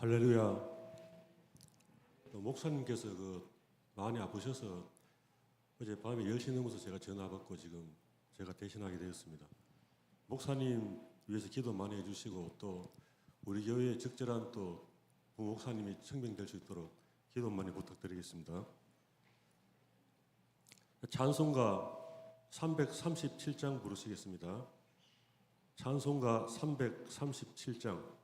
할렐루야. 또 목사님께서 그 많이 아프셔서 어제 밤에 10시 넘어서 제가 전화 받고 지금 제가 대신하게 되었습니다. 목사님 위해서 기도 많이 해주시고 또 우리 교회에 적절한 또 부목사님이 청병될 수 있도록 기도 많이 부탁드리겠습니다. 찬송가 337장 부르시겠습니다. 찬송가 337장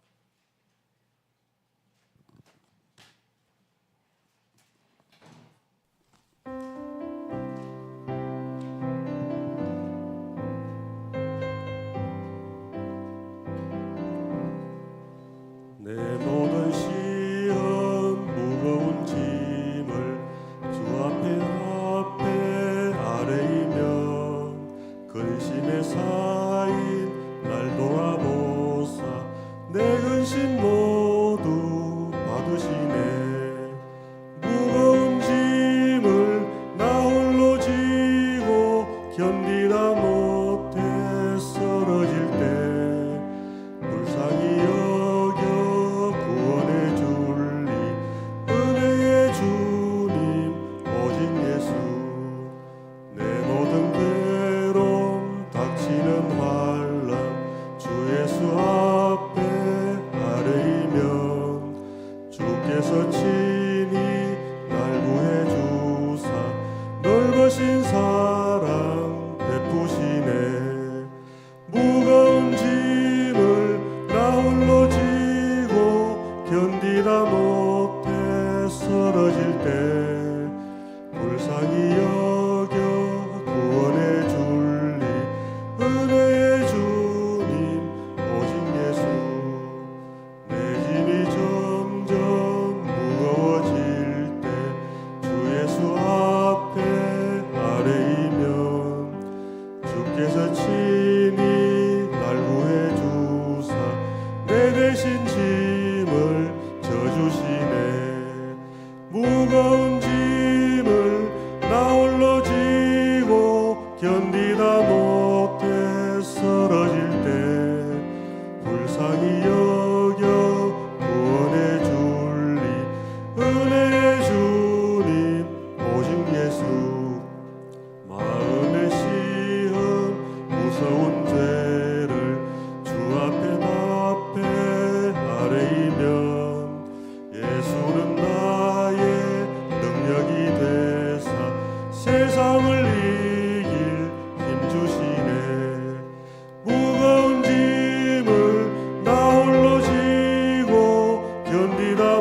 주께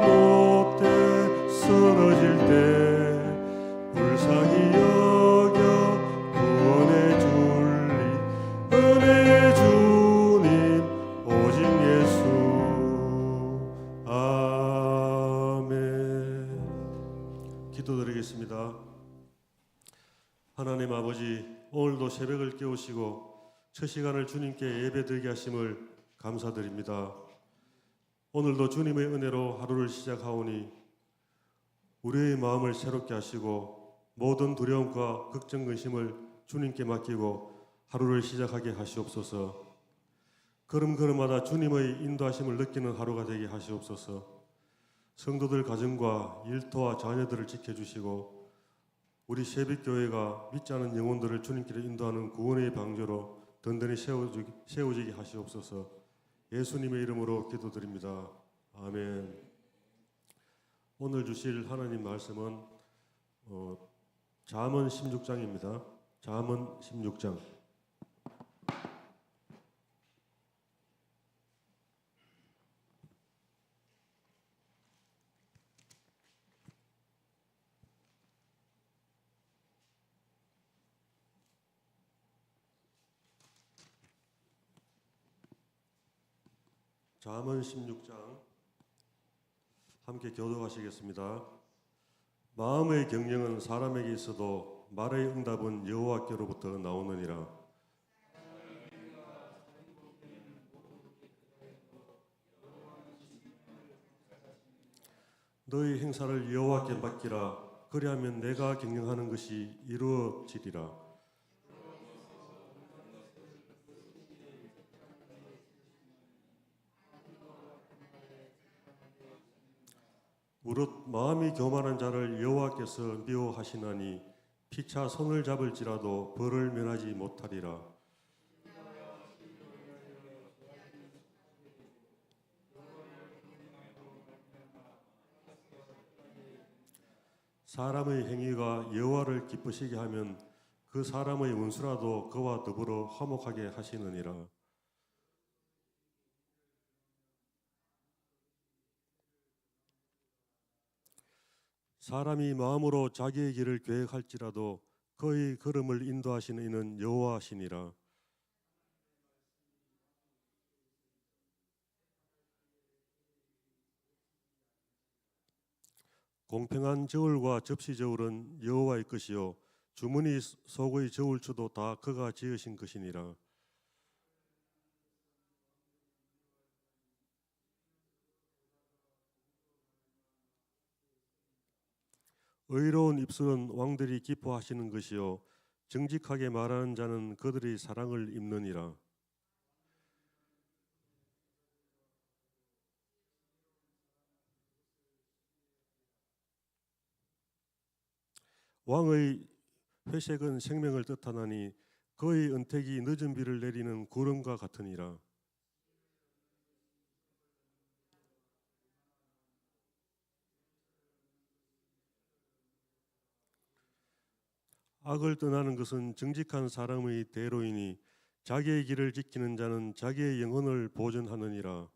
못해 쓰러질 때 불쌍히 여겨 은혜의 주님 오직 예수. 아멘. 기도드리겠습니다. 하나님 아버지 오늘도 새벽을 깨우시고 첫 시간을 주님께 예배드리게 하심을 감사드립니다 오늘도 주님의 은혜로 하루를 시작하오니 우리의 마음을 새롭게 하시고 모든 두려움과 걱정 근심을 주님께 맡기고 하루를 시작하게 하시옵소서. 걸음걸음마다 주님의 인도하심을 느끼는 하루가 되게 하시옵소서. 성도들 가정과 일터와 자녀들을 지켜주시고 우리 새벽교회가 믿지 않은 영혼들을 주님께로 인도하는 구원의 방조로 든든히 세워주, 세워지게 하시옵소서. 예수님의 이름으로 기도드립니다. 아멘. 오늘 주실 하나님 말씀은 어, 잠언 16장입니다. 잠언 16장. 잠언 16장 함께 교도하시겠습니다. 마음의 경영은 사람에게 있어도 말의 응답은 여호와께로부터 나오느니라. 너희 행사를 여호와께 맡기라. 그리하면 내가 경영하는 것이 이루어지리라. 무릇 마음이 교만한 자를 여호와께서 미워하시나니 피차 손을 잡을지라도 벌을 면하지 못하리라. 사람의 행위가 여호와를 기쁘시게 하면 그 사람의 원수라도 그와 더불어 화목하게 하시느니라. 사람이 마음으로 자기의 길을 계획할지라도 그의 걸음을 인도하시는 이는 여호와시니라. 공평한 저울과 접시 저울은 여호와의 것이요 주머니 속의 저울추도 다 그가 지으신 것이니라. 의로운 입술은 왕들이 기뻐하시는 것이요 정직하게 말하는 자는 그들의 사랑을 입느니라. 왕의 회색은 생명을 뜻하나니 그의 은택이 늦은 비를 내리는 구름과 같으니라. 악을 떠나는 것은 정직한 사람의 대로이니 자기의 길을 지키는 자는 자기의 영혼을 보존하느니라.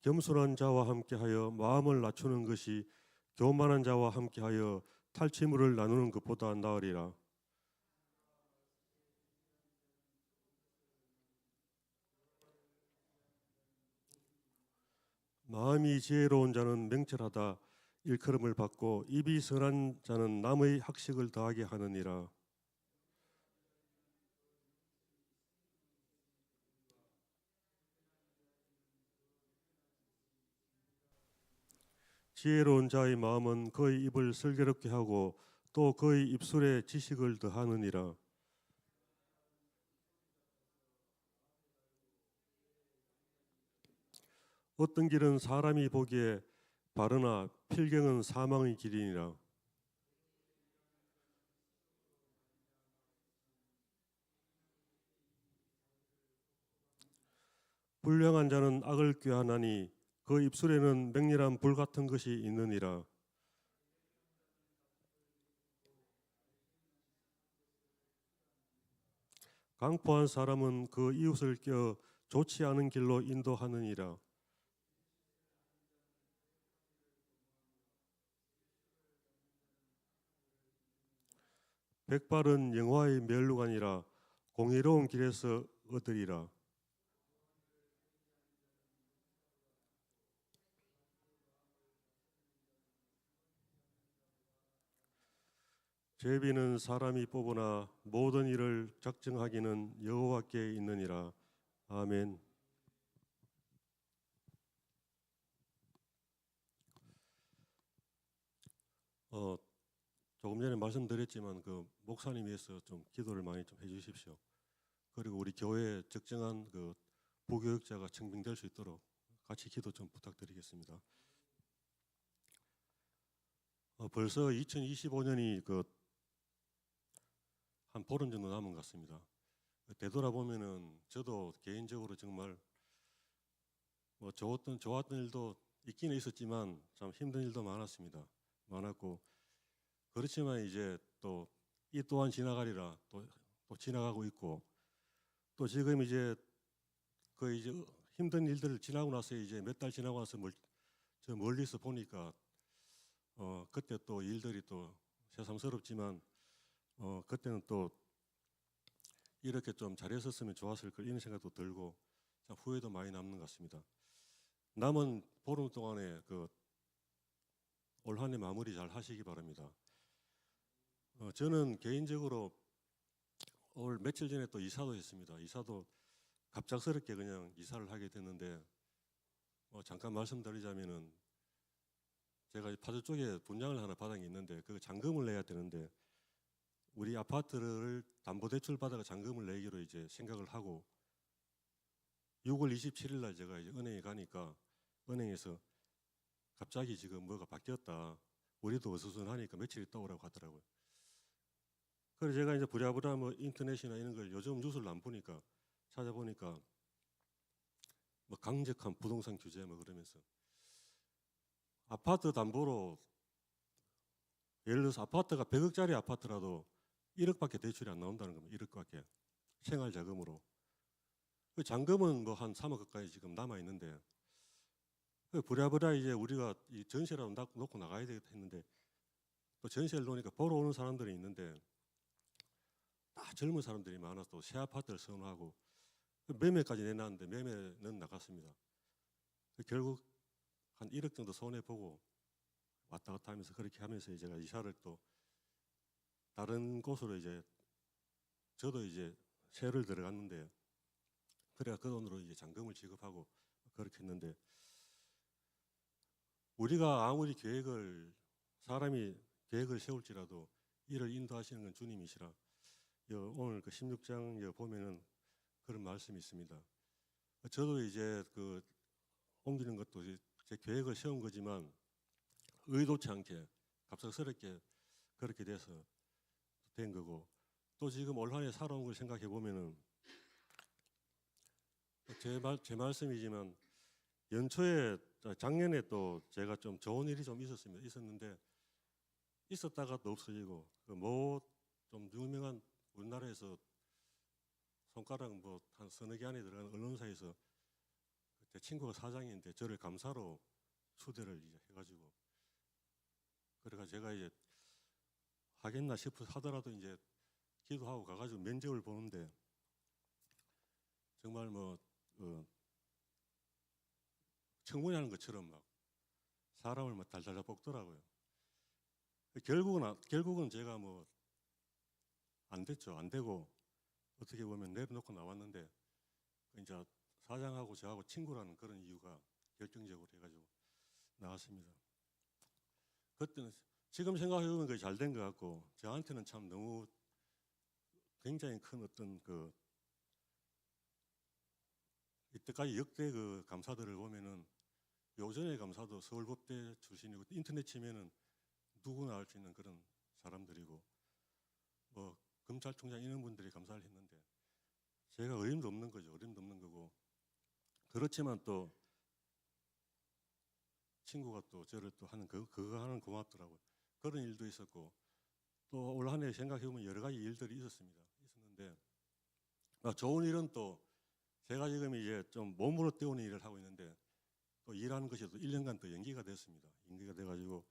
겸손한 자와 함께하여 마음을 낮추는 것이 교만한 자와 함께하여 탈취물을 나누는 것보다 나으리라. 마음이 지혜로운 자는 맹철하다 일컬음을 받고 입이 선한 자는 남의 학식을 더하게 하느니라. 지혜로운 자의 마음은 그의 입을 슬기롭게 하고 또 그의 입술에 지식을 더하느니라. 어떤 길은 사람이 보기에 바르나 필경은 사망의 길이니라. 불량한 자는 악을 꾀하나니 그 입술에는 맹렬한 불 같은 것이 있느니라. 강포한 사람은 그 이웃을 껴 좋지 않은 길로 인도하느니라. 백발은 영화의 멸루관이라 공의로운 길에서 얻으리라. 제비는 사람이 뽑으나 모든 일을 작정하기는 여호와께 있느니라. 아멘. 어, 조금 전에 말씀드렸지만 그 목사님 위해서 좀 기도를 많이 좀 해주십시오. 그리고 우리 교회 적정한 그 부교육자가 청빙될 수 있도록 같이 기도 좀 부탁드리겠습니다. 어, 벌써 2025년이 그 한 보름 정도 남은 것 같습니다. 되돌아보면은 저도 개인적으로 정말 뭐 좋았던 좋았던 일도 있기는 있었지만 참 힘든 일도 많았습니다. 많았고 그렇지만 이제 또 이 또한 지나가리라 또, 또 지나가고 있고 또 지금 이제 그 이제 힘든 일들을 지나고 나서 이제 몇 달 지나고 나서 멀, 저 멀리서 보니까 어 그때 또 일들이 또 새삼스럽지만 어 그때는 또 이렇게 좀 잘했었으면 좋았을 걸 이런 생각도 들고 참 후회도 많이 남는 것 같습니다. 남은 보름 동안에 그 올 한해 마무리 잘 하시기 바랍니다. 어, 저는 개인적으로 올 며칠 전에 또 이사도 했습니다. 이사도 갑작스럽게 그냥 이사를 하게 됐는데 어, 잠깐 말씀드리자면은 제가 파주 쪽에 분양을 하나 받은 게 있는데 그 잔금을 내야 되는데 우리 아파트를 담보대출 받아가 잔금을 내기로 이제 생각을 하고 6월 27일 날 제가 이제 은행에 가니까 은행에서 갑자기 지금 뭐가 바뀌었다. 우리도 어수선하니까 며칠 있다 오라고 하더라고요. 그래서 제가 이제 부랴부랴 뭐 인터넷이나 이런 걸 요즘 뉴스를 안 보니까 찾아보니까 뭐 강력한 부동산 규제 뭐 그러면서 아파트 담보로 예를 들어서 아파트가 100억짜리 아파트라도 1억밖에 대출이 안 나온다는 겁니다. 1억밖에 생활 자금으로. 그 잔금은 뭐 한 3억 가까이 지금 남아 있는데 그 부랴부랴 이제 우리가 이 전세라도 나- 놓고 나가야 되겠다 했는데 또 전세를 놓으니까 보러 오는 사람들이 있는데 다 젊은 사람들이 많아서 또새 아파트를 선호하고 그 매매까지 내놨는데 매매는 나갔습니다. 그 결국 한 1억 정도 손해 보고 왔다 갔다 하면서 그렇게 하면서 제가 이사를 또 다른 곳으로 이제 저도 이제 세를 들어갔는데 그래야 그 돈으로 이제 잔금을 지급하고 그렇게 했는데 우리가 아무리 계획을 사람이 계획을 세울지라도 이를 인도하시는 건 주님이시라 여, 오늘 그 16장 여 보면은 그런 말씀이 있습니다. 저도 이제 그 옮기는 것도 제 계획을 세운 거지만 의도치 않게 갑작스럽게 그렇게 돼서 된 거고 또 지금 올 한해 살아온 걸 생각해 보면은 제, 말, 제 말씀이지만 연초에 작년에 또 제가 좀 좋은 일이 좀 있었습니다. 있었는데 있었다가 또 없어지고 그 뭐 좀 유명한 우리나라에서 손가락 뭐 한 서너 개 안에 들어가는 언론사에서 제 친구가 사장인데 저를 감사로 초대를 이제 해가지고 그래가 제가 이제 하겠나 싶어 하더라도 이제 기도하고 가가지고 면접을 보는데 정말 뭐 어, 청문회 하는 것처럼 막 사람을 막 달달달 볶더라고요. 결국은 아- 결국은 제가 뭐 안 됐죠. 안 되고 어떻게 보면 내려놓고 나왔는데 이제 사장하고 저하고 친구라는 그런 이유가 결정적으로 해가지고 나왔습니다. 그때는 지금 생각해 보면 그게 잘 된 것 같고 저한테는 참 너무 굉장히 큰 어떤 그 이때까지 역대 그 감사들을 보면은 요전의 감사도 서울법대 출신이고 인터넷 치면은 누구나 알수 있는 그런 사람들이고 뭐 검찰총장 이런 분들이 감사를 했는데 제가 어림도 없는 거죠. 어림도 없는 거고. 그렇지만 또 친구가 또 저를 또 하는 그 그거 하는 고맙더라고요. 그런 일도 있었고 또 올 한해 생각해 보면 여러 가지 일들이 있었습니다. 있었는데 아, 좋은 일은 또 제가 지금 이제 좀 몸으로 때우는 일을 하고 있는데 또 일하는 것이 또 1년간 또 연기가 됐습니다. 연기가 돼가지고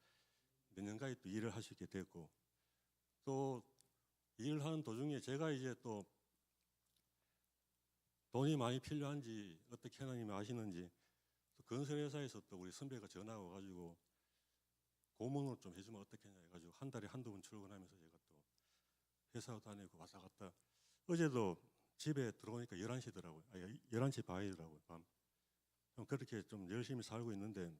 몇 년간이 또 일을 있게 됐고 또 일을 하는 도중에 제가 이제 또 돈이 많이 필요한지 어떻게 하나님이 아시는지 또 건설회사에서 또 우리 선배가 전화가 와가지고 고문을 좀 해주면 어떻겠냐 해가지고 한 달에 한두 번 출근하면서 제가 또 회사 다니고 왔다 갔다 어제도 집에 들어오니까 11시더라고요. 아니, 11시 반이더라고요. 밤. 좀 그렇게 좀 열심히 살고 있는데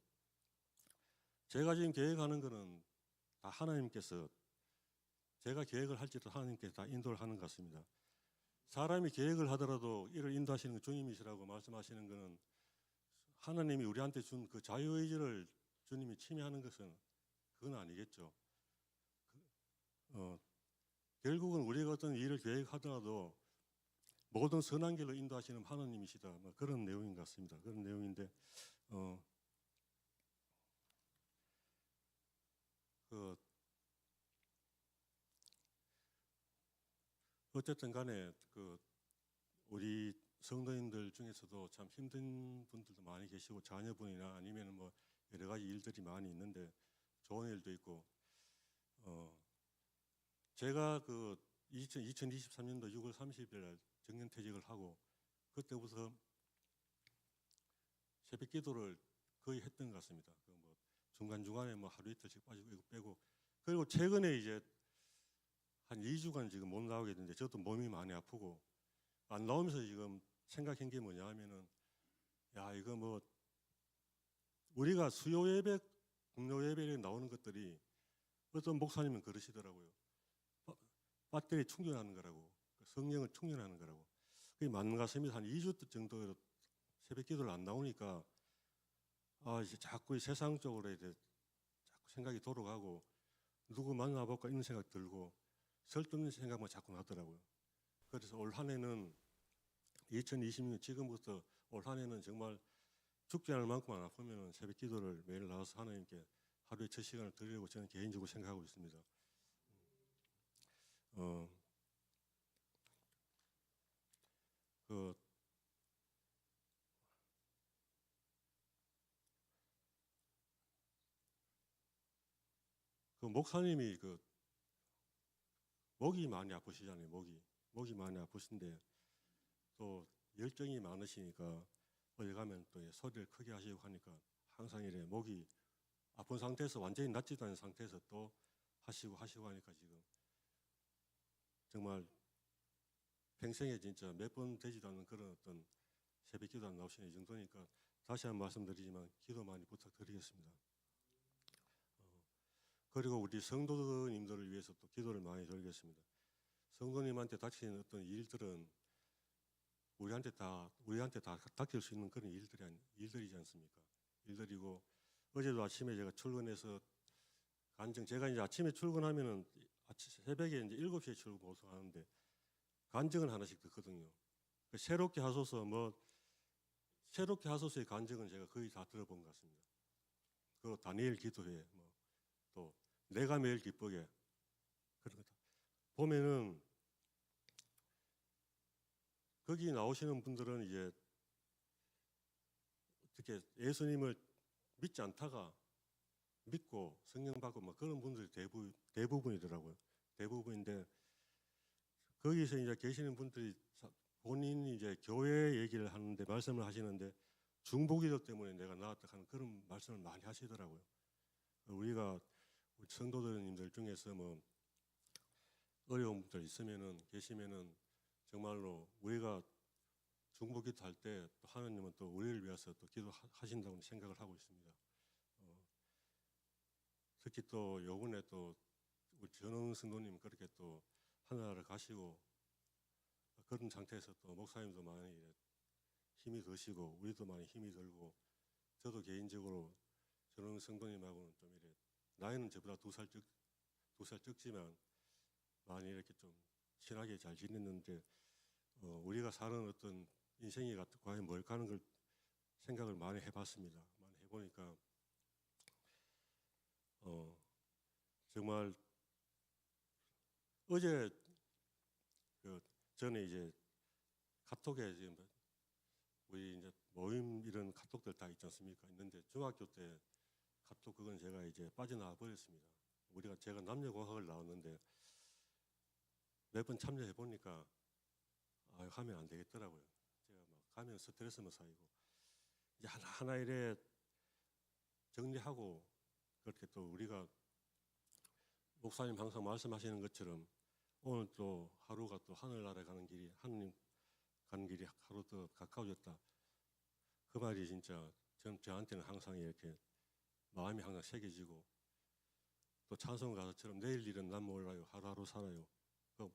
제가 지금 계획하는 거는 다 하나님께서 제가 계획을 할지도 하나님께서 다 인도를 하는 것 같습니다. 사람이 계획을 하더라도 이를 인도하시는 건 주님이시라고 말씀하시는 거는 하나님이 우리한테 준 그 자유의지를 주님이 침해하는 것은 그건 아니겠죠. 그, 어, 결국은 우리가 어떤 일을 계획하더라도 모든 선한 길로 인도하시는 하나님이시다. 뭐 그런 내용인 것 같습니다. 그런 내용인데 어, 그 어쨌든 간에 그 우리 성도님들 중에서도 참 힘든 분들도 많이 계시고 자녀분이나 아니면 뭐 여러 가지 일들이 많이 있는데 좋은 일도 있고 어 제가 그 2000, 2023년도 6월 30일 날 정년퇴직을 하고 그때부터 새벽 기도를 거의 했던 것 같습니다. 그 뭐 중간 중간에 뭐 하루 이틀씩 빠지고 이거 빼고 그리고 최근에 이제 한 2주간 지금 못 나오게 됐는데 저도 몸이 많이 아프고 안 나오면서 지금 생각한 게 뭐냐 하면은 야 이거 뭐 우리가 수요 예배, 공료 예배에 나오는 것들이 어떤 목사님은 그러시더라고요. 바- 배터리 충전하는 거라고 성령을 충전하는 거라고 그게 맞는 것 같습니다. 한 2주 정도 새벽 기도를 안 나오니까 아 이제 자꾸 이 세상 쪽으로 이제 자꾸 생각이 돌아가고 누구 만나볼까 이런 생각 들고 쓸데없는 생각만 자꾸 나더라고요. 그래서 올 한 해는 2026년 지금부터 올 한 해는 정말 죽지 않을 만큼 안 아프면 새벽 기도를 매일 나와서 하나님께 하루에 첫 시간을 드리려고 저는 개인적으로 생각하고 있습니다. 어, 그 그 목사님이 그 목이 많이 아프시잖아요. 목이 목이 많이 아프신데 또 열정이 많으시니까 어디 가면 또 예, 소리를 크게 하시고 하니까 항상 이래 목이 아픈 상태에서 완전히 낫지도 않은 상태에서 또 하시고 하시고 하니까 지금 정말 평생에 진짜 몇 번 되지도 않는 그런 어떤 새벽 기도 안 나오시는 이 정도니까 다시 한번 말씀드리지만 기도 많이 부탁드리겠습니다. 어, 그리고 우리 성도님들을 위해서 또 기도를 많이 드리겠습니다. 성도님한테 닥치는 어떤 일들은 우리한테 다 우리한테 다 닥칠 수 있는 그런 일들이 일들이지 않습니까? 일들이고 어제도 아침에 제가 출근해서 간증 제가 이제 아침에 출근하면은 아침 새벽에 이제 7시에 출근 보송하는데 간증을 하나씩 듣거든요. 그 새롭게 하소서 뭐 새롭게 하소서의 간증은 제가 거의 다 들어본 것 같습니다. 그 다니엘 기도회 뭐또 내가 매일 기쁘게 그런 거 다. 보면은 거기 나오시는 분들은 이제 어떻게 예수님을 믿지 않다가 믿고 성령 받고 막 그런 분들이 대부, 대부분이더라고요. 대부분인데 거기서 이제 계시는 분들이 자- 본인이 이제 교회 얘기를 하는데 말씀을 하시는데 중보기도 때문에 내가 나왔다 하는 그런 말씀을 많이 하시더라고요. 우리가 우리 성도들님들 중에서 뭐 어려운 분들 있으면은 계시면은 정말로 우리가 중보기도 할 때 또 하나님은 또 우리를 위해서 또 기도하신다고 생각을 하고 있습니다. 어, 특히 또 요번에 또 우리 전원 성도님 그렇게 또 하나를 가시고 그런 상태에서 또 목사님도 많이 힘이 드시고 우리도 많이 힘이 들고 저도 개인적으로 전원 성도님하고는 좀 이래 나이는 저보다 두살 적, 두살 적지만 많이 이렇게 좀 친하게 잘 지냈는데 어, 우리가 사는 어떤 인생이 가- 과연 뭘까 하는 걸 생각을 많이 해봤습니다. 많이 해보니까 어, 정말 어제 그 전에 이제 카톡에 지금 우리 이제 모임 이런 카톡들 다 있지 않습니까? 있는데 중학교 때 카톡 그건 제가 이제 빠져나와 버렸습니다. 우리가 제가 남녀공학을 나왔는데 몇 번 참여해 보니까 아, 하면 안 되겠더라고요. 제가 막 가면 스트레스만 쌓이고 이제 하나 하나 이래 정리하고 그렇게 또 우리가 목사님 항상 말씀하시는 것처럼 오늘 또 하루가 또 하늘나라에 가는 길이 하느님 가는 길이 하루 더 가까워졌다. 그 말이 진짜 전 저한테는 항상 이렇게 마음이 항상 새겨지고 또 찬송 가사처럼 내일 일은 난 몰라요 하루하루 살아요. 그,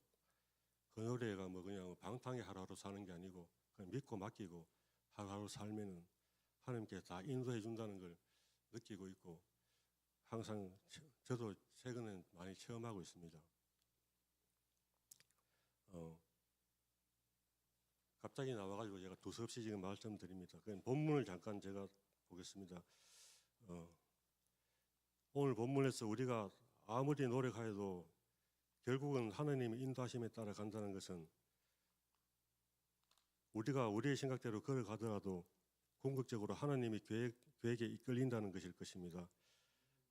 그 노래가 뭐 그냥 방탕에 하루하루 사는 게 아니고 그냥 믿고 맡기고 하루하루 살면은 하나님께 다 인도해 준다는 걸 느끼고 있고 항상 저- 저도 최근에 많이 체험하고 있습니다. 어, 갑자기 나와가지고 제가 두서없이 지금 말씀드립니다. 그 본문을 잠깐 제가 보겠습니다. 어, 오늘 본문에서 우리가 아무리 노력하여도 결국은 하나님의 인도하심에 따라 간다는 것은 우리가 우리의 생각대로 걸어가더라도 궁극적으로 하나님이 계획, 계획에 이끌린다는 것일 것입니다.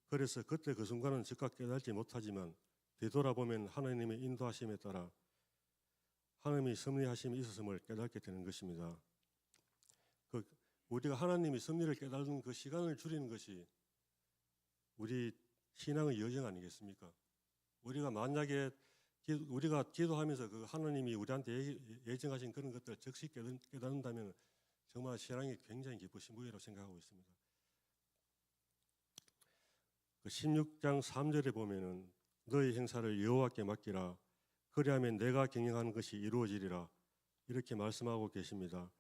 그래서 그때 그 순간은 즉각 깨달지 못하지만 되돌아보면 하나님의 인도하심에 따라 하나님이 섭리하심이 있었음을 깨닫게 되는 것입니다. 그 우리가 하나님이 섭리를 깨닫는 그 시간을 줄이는 것이 우리 신앙의 여정 아니겠습니까? 우리가 만약에 기- 우리가 기도하면서 그 하나님이 우리한테 예- 예정하신 그런 것들을 즉시 깨닫- 깨닫는다면 정말 신앙이 굉장히 기쁘신 분이라고 생각하고 있습니다. 그 16장 3절에 보면은 너희 행사를 여호와께 맡기라 그리하면 내가 경영하는 것이 이루어지리라 이렇게 말씀하고 계십니다.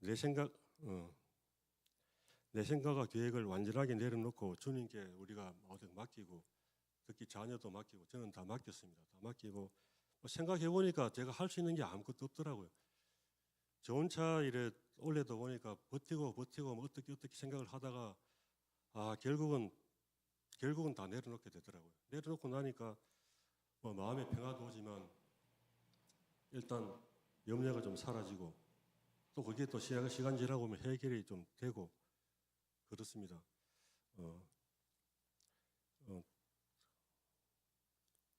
내 생각 어, 내 생각과 계획을 완전하게 내려놓고 주님께 우리가 모든 맡기고 특히 자녀도 맡기고 저는 다 맡겼습니다. 다 맡기고 뭐 생각해 보니까 제가 할 수 있는 게 아무것도 없더라고요. 좋은 차 이래 올려도 보니까 버티고 버티고 뭐 어떻게 어떻게 생각을 하다가 아 결국은 결국은 다 내려놓게 되더라고요. 내려놓고 나니까 뭐 마음의 평화도 오지만 일단 염려가 좀 사라지고 또 그게 또 시간, 지나고 보면 해결이 좀 되고 그렇습니다. 어, 어,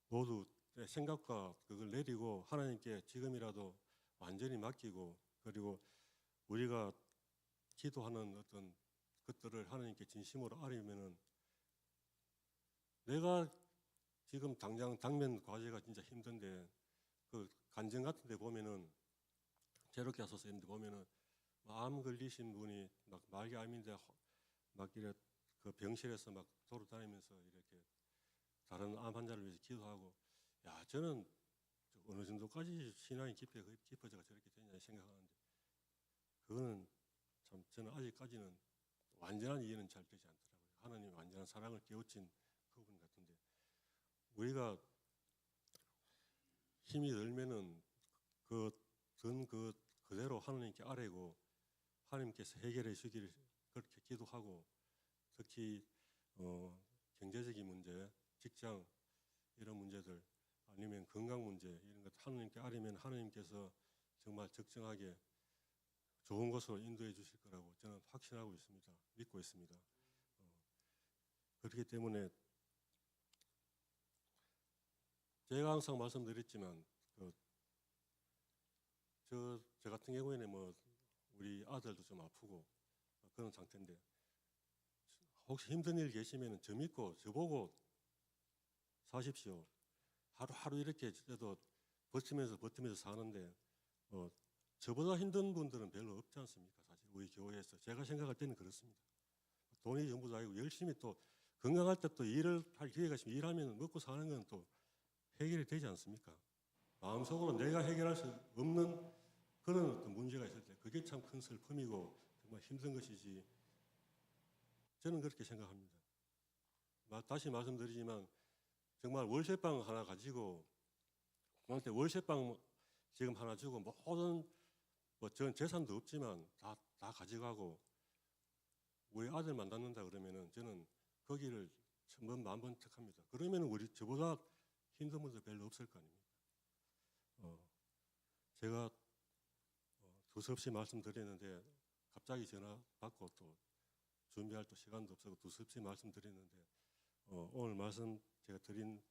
모두 내 생각과 그걸 내리고 하나님께 지금이라도 완전히 맡기고 그리고 우리가 기도하는 어떤 것들을 하나님께 진심으로 아뢰면은 내가 지금 당장 당면 과제가 진짜 힘든데 그 간증 같은 데 보면은 제로케 하소서인데 보면은 암 걸리신 분이 막 말기 암인데 허- 막 이래 그 병실에서 막 돌아다니면서 이렇게 다른 암 환자를 위해서 기도하고 야 저는 저 어느 정도까지 신앙이 깊게 깊어져가 저렇게 되냐 생각하는데 그거는 참 저는 아직까지는 완전한 이해는 잘 되지 않더라고요. 하나님의 완전한 사랑을 깨우친 그분 같은데 우리가 힘이 들면은 그든그 그대로 하나님께 아뢰고 하나님께서 해결해 주기를 그렇게 기도하고 특히 어, 경제적인 문제, 직장 이런 문제들 아니면 건강 문제 이런 것 하나님께 아뢰면 하나님께서 정말 적정하게 좋은 것으로 인도해 주실 거라고 저는 확신하고 있습니다. 믿고 있습니다. 어, 그렇기 때문에 제가 항상 말씀드렸지만 그, 저, 저 같은 경우에는 뭐 우리 아들도 좀 아프고 그런 상태인데 혹시 힘든 일 계시면 저 믿고 저 보고 사십시오. 하루하루 이렇게 저도 버티면서 버티면서 사는데 어, 저보다 힘든 분들은 별로 없지 않습니까? 사실 우리 교회에서 제가 생각할 때는 그렇습니다. 돈이 전부도 아니고 열심히 또 건강할 때 또 일을 할 기회가 있으면 일하면 먹고 사는 건 또 해결이 되지 않습니까? 마음속으로 내가 해결할 수 없는 그런 어떤 문제가 있을 때 그게 참 큰 슬픔이고 정말 힘든 것이지 저는 그렇게 생각합니다. 마- 다시 말씀드리지만 정말 월세방 하나 가지고 그한테 월세방 지금 하나 주고 모든 뭐전 재산도 없지만 다 다 가져가고 우리 아들 만났는다 그러면은 저는 거기를 천번 만번 택합니다. 그러면은 우리 저보다 힘든 분들 별로 없을 거 아닙니까? 어, 제가 어, 두서없이 말씀드렸는데 갑자기 전화 받고 또 준비할 또 시간도 없어서 두서없이 말씀드렸는데 어, 오늘 말씀 제가 드린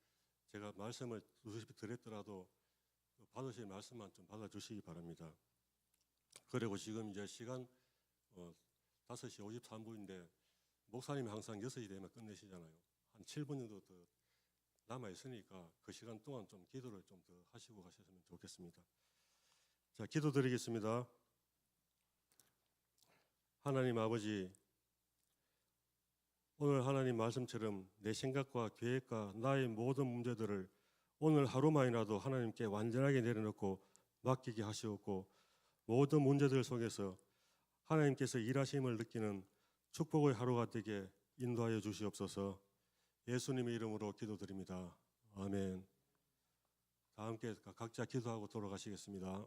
제가 말씀을 두서없이 드렸더라도 그 받으실 말씀만 좀 받아주시기 바랍니다. 그리고 지금 이제 시간 어, 5시 53분인데 목사님이 항상 6시 되면 끝내시잖아요. 한 7분 정도 더 남아 있으니까 그 시간 동안 좀 기도를 좀 더 하시고 가셨으면 좋겠습니다. 자, 기도드리겠습니다. 하나님 아버지, 오늘 하나님 말씀처럼 내 생각과 계획과 나의 모든 문제들을 오늘 하루만이라도 하나님께 완전하게 내려놓고 맡기게 하시옵고 모든 문제들 속에서 하나님께서 일하심을 느끼는 축복의 하루가 되게 인도하여 주시옵소서. 예수님의 이름으로 기도드립니다. 아멘. 다 함께 각자 기도하고 돌아가시겠습니다.